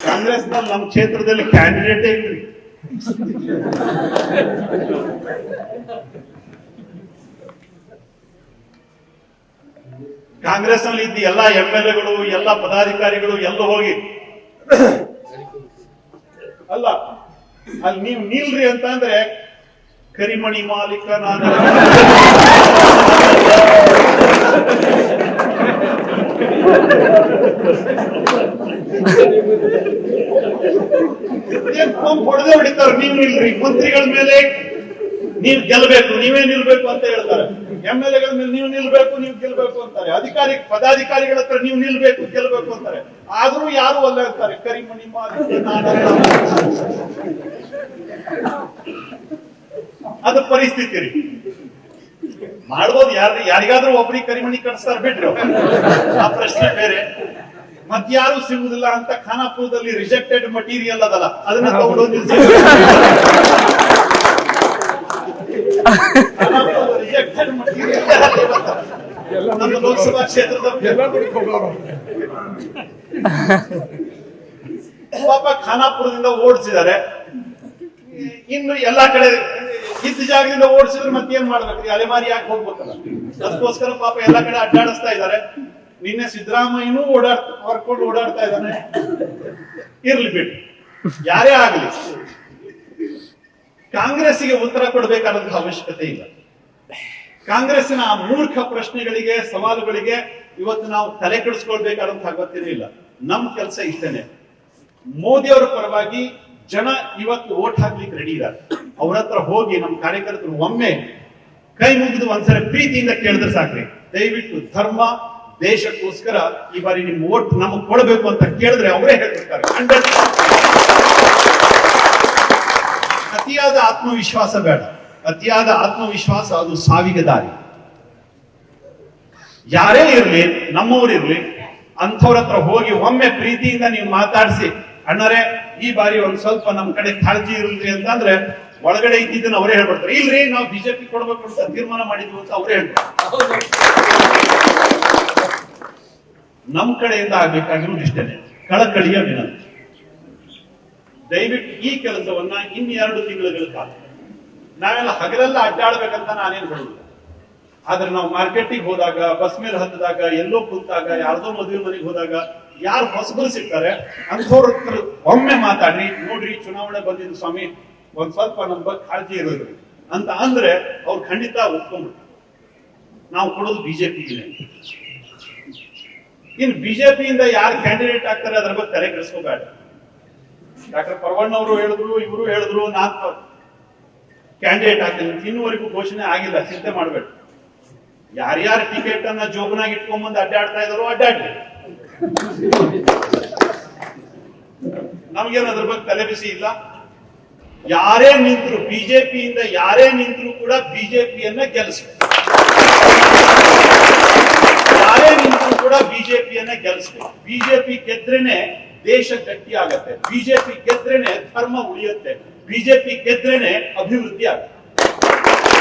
ಕಾಂಗ್ರೆಸ್ನಲ್ಲಿ ನಮ್ಮ ಕ್ಷೇತ್ರದಲ್ಲಿ ಕ್ಯಾಂಡಿಡೇಟೇ ಇಲ್ರಿ. ಕಾಂಗ್ರೆಸ್ನಲ್ಲಿ ಇದ್ದ ಎಲ್ಲಾ ಎಂ ಎಲ್ ಎಗಳು ಎಲ್ಲ ಪದಾಧಿಕಾರಿಗಳು ಎಲ್ಲ ಹೋಗಿ, ಅಲ್ಲ, ಅಲ್ಲಿ ನೀವು ನಿಲ್ರಿ ಅಂತ ಅಂದ್ರೆ, ಕರಿಮಣಿ ಮಾಲೀಕ ನಾನು. ಪಂಪ್ ಹೊಡೆದೇ ಹೊಡಿತಾರೆ? ನೀವು ನಿಲ್ರಿ ಮಂತ್ರಿಗಳ ಮೇಲೆ ನೀವ್ ಗೆಲ್ಬೇಕು. ನೀವೇ ನಿಲ್ಬೇಕು ಅಂತ ಹೇಳ್ತಾರೆ. ಎಂ ಎಲ್ ಎಗಳ ಮೇಲೆ ನೀವು ನಿಲ್ಬೇಕು, ನೀವು ಗೆಲ್ಬೇಕು ಅಂತಾರೆ. ಅಧಿಕಾರಿ, ಪದಾಧಿಕಾರಿಗಳ ಹತ್ರ ನೀವು ನಿಲ್ಬೇಕು, ಗೆಲ್ಬೇಕು ಅಂತಾರೆ. ಆದ್ರೂ ಯಾರು ಅಲ್ಲ ಇರ್ತಾರೆ ಕರಿಮಣಿ ಅದ ಪರಿಸ್ಥಿತಿ ರೀ. ಮಾಡ್ಬೋದು ಯಾರು ಯಾರಿಗಾದ್ರೂ ಒಬ್ರಿಗೆ ಕರಿಮಣಿ ಕಟ್ಸ್ತಾರ ಬಿಟ್ರು. ಆ ಪ್ರಶ್ನೆ ಬೇರೆ. ಮತ್ಯಾರು ಸಿಗುವುದಿಲ್ಲ ಅಂತ ಖಾನಾಪುರದಲ್ಲಿ ರಿಜೆಕ್ಟೆಡ್ ಮಟೀರಿಯಲ್ ಅದಲ್ಲ. ಅದನ್ನ ತಗೊಂಡು ರಿಜೆಕ್ಟೆಡ್ ಮಟೀರಿಯಲ್ ನಮ್ಮ ಲೋಕಸಭಾ ಕ್ಷೇತ್ರದ ಪಾಪ ಖಾನಾಪುರದಿಂದ ಓಡಿಸಿದ್ದಾರೆ. ಇನ್ನು ಎಲ್ಲಾ ಕಡೆ ಇದ್ದ ಜಾಗದಿಂದ ಓಡಿಸಿದ್ರೆ ಮತ್ತೇನ್ ಮಾಡ್ಬೇಕು? ಅಲೆಮಾರಿ ಯಾಕೆ ಹೋಗ್ಬೇಕಲ್ಲ? ಅದಕ್ಕೋಸ್ಕರ ಪಾಪ ಎಲ್ಲಾ ಕಡೆ ಅಡ್ಡಾಡಿಸ್ತಾ ಇದ್ದಾರೆ. ನಿನ್ನೆ ಸಿದ್ದರಾಮಯ್ಯನೂ ಓಡಾಡ್, ಹೊರ್ಕೊಂಡು ಓಡಾಡ್ತಾ ಇದ್ದಾನೆ. ಇರ್ಲಿ ಬಿಟ್ಟು ಯಾರೇ ಆಗಲಿ. ಕಾಂಗ್ರೆಸ್ಗೆ ಉತ್ತರ ಕೊಡಬೇಕಾದಂತಹ ಅವಶ್ಯಕತೆ ಇಲ್ಲ. ಕಾಂಗ್ರೆಸ್ಸಿನ ಆ ಮೂರ್ಖ ಪ್ರಶ್ನೆಗಳಿಗೆ, ಸವಾಲುಗಳಿಗೆ ಇವತ್ತು ನಾವು ತಲೆ ಕೆಡಿಸ್ಕೊಳ್ಬೇಕಾದಂತಹ ಅಗತ್ಯನೇ ಇಲ್ಲ. ನಮ್ ಕೆಲಸ ಇಷ್ಟೇನೆ. ಮೋದಿ ಅವರ ಪರವಾಗಿ ಜನ ಇವತ್ತು ಓಟ್ ಹಾಕ್ಲಿಕ್ಕೆ ರೆಡಿ ಇದ್ದಾರೆ ಅವ್ರ ಹತ್ರ ಹೋಗಿ ನಮ್ಮ ಕಾರ್ಯಕರ್ತರು ಒಮ್ಮೆ ಕೈ ಮುಗಿದು ಒಂದ್ಸರಿ ಪ್ರೀತಿಯಿಂದ ಕೇಳಿದ್ರೆ ಸಾಕ್ರಿ. ದಯವಿಟ್ಟು ಧರ್ಮ ದೇಶಕ್ಕೋಸ್ಕರ ಈ ಬಾರಿ ನಿಮ್ ಓಟ್ ನಮಗ್ ಕೊಡಬೇಕು ಅಂತ ಕೇಳಿದ್ರೆ ಅವರೇ ಹೇಳ್ಬಿಡ್ತಾರೆ. 100% ಅತಿಯಾದ ಆತ್ಮವಿಶ್ವಾಸ ಬೇಡ. ಅತಿಯಾದ ಆತ್ಮವಿಶ್ವಾಸ ಅದು ಸಾವಿಗೆ ದಾರಿ. ಯಾರೇ ಇರ್ಲಿ ನಮ್ಮವರಿರ್ಲಿ ಅಂಥವ್ರ ಹತ್ರ ಹೋಗಿ ಒಮ್ಮೆ ಪ್ರೀತಿಯಿಂದ ನೀವು ಮಾತಾಡಿಸಿ, ಅಣ್ಣರೇ, ಈ ಬಾರಿ ಒಂದ್ ಸ್ವಲ್ಪ ನಮ್ ಕಡೆ ಕಾಳಜಿ ಇರಲಿ ಅಂತಂದ್ರೆ ಒಳಗಡೆ ಇದ್ದಿದ್ದನ್ನ ಅವರೇ ಹೇಳ್ಬಿಡ್ತಾರೆ. ಇಲ್ರಿ, ನಾವು ಬಿಜೆಪಿ ಕೊಡ್ಬೇಕು ಅಂತ ತೀರ್ಮಾನ ಮಾಡಿದ್ವಿ ಅಂತ ಅವರೇ ಹೇಳ್ತಾರೆ ನಮ್ ಕಡೆಯಿಂದ ಆಗ್ಬೇಕಾಗಿರೋದು ಇಷ್ಟೇ. ಕಳಕಳಿಯ ವಿನಂತಿ. ದಯವಿಟ್ಟು ಈ ಕೆಲಸವನ್ನ ಇನ್ನೆರಡು ತಿಂಗಳುಗಳ ಕಾಲ ನಾವೆಲ್ಲ ಹಗಲೆಲ್ಲ ಅಡ್ಡಾಡ್ಬೇಕಂತ ನಾನೇನು ಹೇಳುದಿಲ್ಲ. ಆದ್ರೆ ನಾವು ಮಾರ್ಕೆಟಿಗೆ ಹೋದಾಗ, ಬಸ್ ಮೇಲೆ ಹತ್ತಿದಾಗ, ಎಲ್ಲೋ ಕುಂತಾಗ, ಯಾರ್ದೋ ಮದುವೆ ಮನೆಗೆ ಹೋದಾಗ, ಯಾರು ಹೊಸಬರು ಸಿಗ್ತಾರೆ, ಅಂಥವ್ರ ಹತ್ರ ಒಮ್ಮೆ ಮಾತಾಡ್ರಿ, ನೋಡ್ರಿ, ಚುನಾವಣೆ ಬಂದಿದ್ದು ಸ್ವಾಮಿ, ಒಂದ್ ಸ್ವಲ್ಪ ನಮ್ಮ ಬಗ್ಗೆ ಕಾಳಜಿ ಇರೋದು. ಅಂತ ಅಂದ್ರೆ ಅವ್ರು ಖಂಡಿತ ಒಪ್ಕೊಂಡ್ಬಿಡ್ತಾರೆ. ನಾವು ಕೊಡೋದು ಬಿಜೆಪಿಗೆ. ಇನ್ನು ಬಿಜೆಪಿಯಿಂದ ಯಾರು ಕ್ಯಾಂಡಿಡೇಟ್ ಆಗ್ತಾರೆ, ಅದ್ರ ಬಗ್ಗೆ ತಲೆ ಕೆಡಿಸ್ಕೋಬೇಡ. ಡಾಕ್ಟರ್ ಪರ್ವಣ್ಣ ಅವರು ಹೇಳಿದ್ರು, ಇವರು ಹೇಳಿದ್ರು, ನಾನ್ ಕ್ಯಾಂಡಿಡೇಟ್ ಆಗ್ತೀನಿ. ಇನ್ನುವರೆಗೂ ಘೋಷಣೆ ಆಗಿಲ್ಲ, ಚಿಂತೆ ಮಾಡಬೇಡ. ಯಾರ್ಯಾರು ಟಿಕೆಟ್ ಅನ್ನ ಜೋಬನಾಗಿ ಇಟ್ಕೊಂಡ್ಬಂದು ಅಡ್ಡಾಡ್ತಾ ಇದಾರೋ ಅಡ್ಡಾಡ್ಲಿ. ನಮ್ಗೇನು ಅದ್ರ ಬಗ್ಗೆ ತಲೆ ಬಿಸಿ ಇಲ್ಲ. ಯಾರೇ ನಿಂತರು, ಬಿಜೆಪಿಯಿಂದ ಯಾರೇ ನಿಂತರು ಕೂಡ ಬಿಜೆಪಿಯನ್ನ ಗೆಲ್ಲಿಸ್ಬೇಕು ಯಾರೇ ನಿಂತರು ಕೂಡ ಬಿಜೆಪಿಯನ್ನ ಗೆಲ್ಲಿಸ್ಬೇಕು. ಬಿಜೆಪಿ ಗೆದ್ರೇನೆ ದೇಶ ಗಟ್ಟಿ ಆಗತ್ತೆ. ಬಿಜೆಪಿ ಗೆದ್ರೇನೆ ಧರ್ಮ ಉಳಿಯುತ್ತೆ. ಬಿಜೆಪಿ ಗೆದ್ರೇನೆ ಅಭಿವೃದ್ಧಿ ಆಗುತ್ತೆ.